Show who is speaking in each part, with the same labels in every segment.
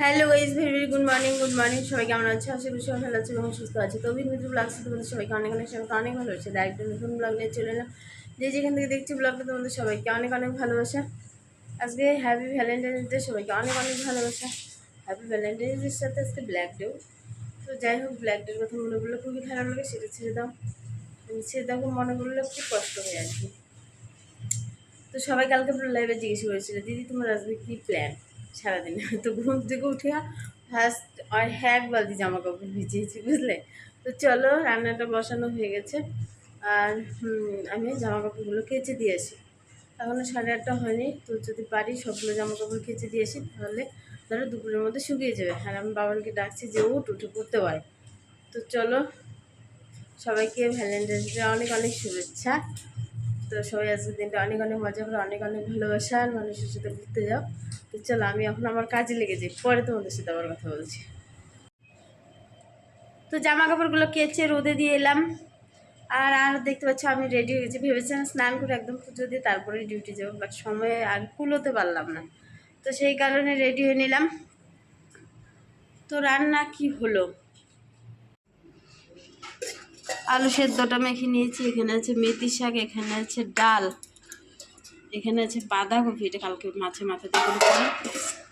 Speaker 1: Hello is very good morning good morning সবাই কেমন আছে? আশা করি সবাই ভালো আছে এবং সুস্থ আছে। তো অভিজ্ঞ ব্লগসে তোমাদের সবাইকে অনেক অনেক সবাইকে অনেক ভালো হচ্ছে একটা নতুন ব্লগ নিয়ে চলে এলাম। যে যেখান থেকে দেখছি ব্লগটা তোমাদের সবাইকে অনেক অনেক ভালোবাসা। আজকে হ্যাপি ভ্যালেন্টাইন্স ডে সবাইকে অনেক অনেক ভালোবাসা। হ্যাপি ভ্যালেন্টাইন্স ডের সাথে আজকে ব্ল্যাক ডেও তো যাই হোক ব্ল্যাক ডের কথা মনে করলে খুবই খারাপ লাগে, সেটা ছেড়ে দাও। ছেড়ে দাও মনে করলে খুব কষ্ট হয়ে আর কি। তো সবাই কালকে লাইভে জিজ্ঞেস করেছিল, দিদি, তোমার আজকে কী প্ল্যান সারাদিন। তো ঘুম থেকে উঠে ফার্স্ট আর এক বালতি জামা কাপড় ভিজিয়েছি, বুঝলে? তো চলো, রান্নাটা বসানো হয়ে গেছে। আর আমি জামা কাপড়গুলো কেচে দিয়ে আসি। এখনও সাড়ে আটটা হয়নি, তো যদি পারি সবগুলো জামা কাপড় কেচে দিয়ে আসি, তাহলে ধরো দুপুরের মধ্যে শুকিয়ে যাবে। আর আমি বাবানকে ডাকছি যে, উঠ, উঠে পড়তে পারে তো চলো, সবাইকে ভ্যালেন্টাইন্স ডে অনেক অনেক শুভেচ্ছা। তো সবাই আজকের দিনটা অনেক অনেক মজা করে অনেক অনেক ভালোবাসা, আর মানুষের সাথে ঘুরতে যাও। তো চলো, আমি এখন আমার কাজে লেগে যাই, পরে তোমাদের সাথে আবার কথা বলছি। তো জামা কাপড়গুলো কেচে রোদে দিয়ে এলাম। আর আর দেখতে পাচ্ছ, আমি রেডি হয়ে গেছি। ভেবেছিলাম স্নান করে একদম পুজো দিয়ে তারপরে ডিউটি যাব বাট সময়ে আর কুলোতে পারলাম না। তো সেই কারণে রেডি হয়ে নিলাম। তো রান্না কি হলো? আলু সেদ্ধটা মেখে নিয়েছি, এখানে আছে মেথি শাক, এখানে আছে ডাল, এখানে আছে বাঁধাকপি, এটা কালকে মাছে মাথা দিয়ে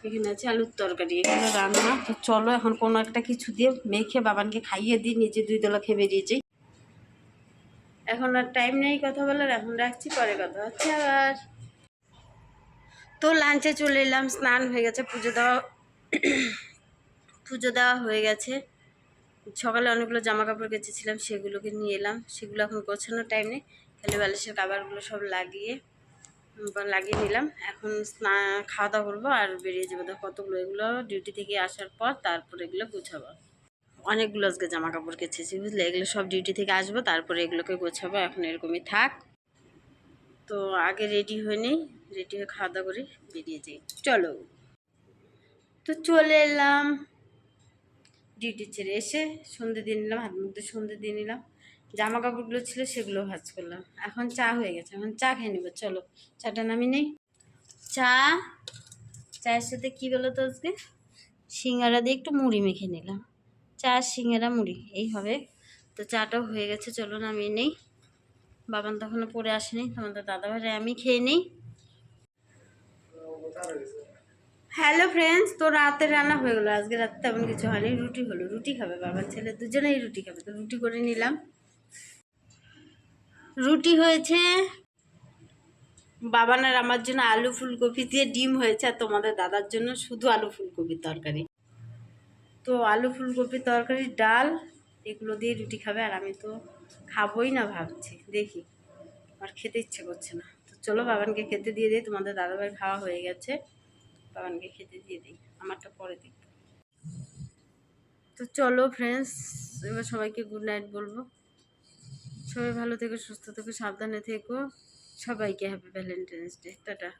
Speaker 1: এখানে আছে আলুর তরকারি এখানে রান্না। তো চলো এখন কোনো একটা কিছু দিয়ে মেখে বাবানকে খাইয়ে দিই নিজে দুই দলা খেয়ে বেরিয়েছি। এখন আর টাইম নেই কথা বলার, এখন রাখছি, পরে কথা হচ্ছে আবার। তো লাঞ্চে চলে এলাম, স্নান হয়ে গেছে, পুজো দেওয়া পুজো দেওয়া হয়ে গেছে। সকালে অনেকগুলো জামা কাপড় কেচেছিলাম, সেগুলোকে নিয়ে এলাম। সেগুলো এখন গোছানোর টাইম নেই। খালি বালিশের কাবারগুলো সব লাগিয়ে লাগিয়ে নিলাম। এখন স্না খাওয়া দাওয়া করব আর বেরিয়ে যাব। দেখো কতগুলো, এগুলো ডিউটি থেকে আসার পর তারপর এগুলো গুছাবো। অনেকগুলো আজকে জামা কাপড় কেচেছি, বুঝলে? এগুলো সব ডিউটি থেকে আসব, তারপরে এগুলোকে গোছাবো। এখন এরকমই থাক। তো আগে রেডি হয়ে নিই রেডি হয়ে খাওয়া দাওয়া করে, বেরিয়ে যাই। চলো। তো চলে এলাম। ডিউটি ছেড়ে এসে সন্ধে দিয়ে নিলাম, হাত মুখ দিয়ে সন্ধে দিয়ে নিলাম। জামা কাপড়গুলো ছিল সেগুলো ভাজ করলাম। এখন চা হয়ে গেছে, এখন চা খেয়ে নেব, চলো। চাটা নামি নেই। চা, চায়ের সাথে কী বলো তো আজকে? সিঙ্গারা দিয়ে একটু মুড়ি মেখে নিলাম। চা, সিঙ্গারা, মুড়ি, এই হবে। তো চাটাও হয়ে গেছে, চলো নামিয়ে নেই। বাবান তখনও পরে আসেনি তোমাদের দাদা ভাই আমি খেয়ে নিই। হ্যালো ফ্রেন্ডস তো রাতের রান্না হয়ে গেলো। আজকে রাতে তেমন কিছু হয়নি, রুটি হলো। রুটি খাবে বাবার ছেলে দুজনেই রুটি খাবে, তো রুটি করে নিলাম। রুটি হয়েছে বাবানার আমার জন্য আলু ফুলকপি দিয়ে ডিম হয়েছে, আর তোমাদের দাদার জন্য শুধু আলু ফুলকপির তরকারি। তো আলু ফুলকপির তরকারি ডাল, এগুলো দিয়ে রুটি খাবে, আর আমি তো খাবোই না ভাবছি। দেখি আর খেতে ইচ্ছে করছে না। তো চলো বাবানকে খেতে দিয়ে দিই, তোমাদের দাদাভাই খাওয়া হয়ে গেছে। বাবানকে খেতে দিয়ে দিই, আমারটা পরে দিই তো চলো ফ্রেন্ডস এবার সবাইকে গুড নাইট বলব। সবাই ভালো থেকো, সুস্থ থেকো, সাবধানে থেকো। সবাইকে হ্যাপি ভ্যালেন্টাইন্স ডে টাটা।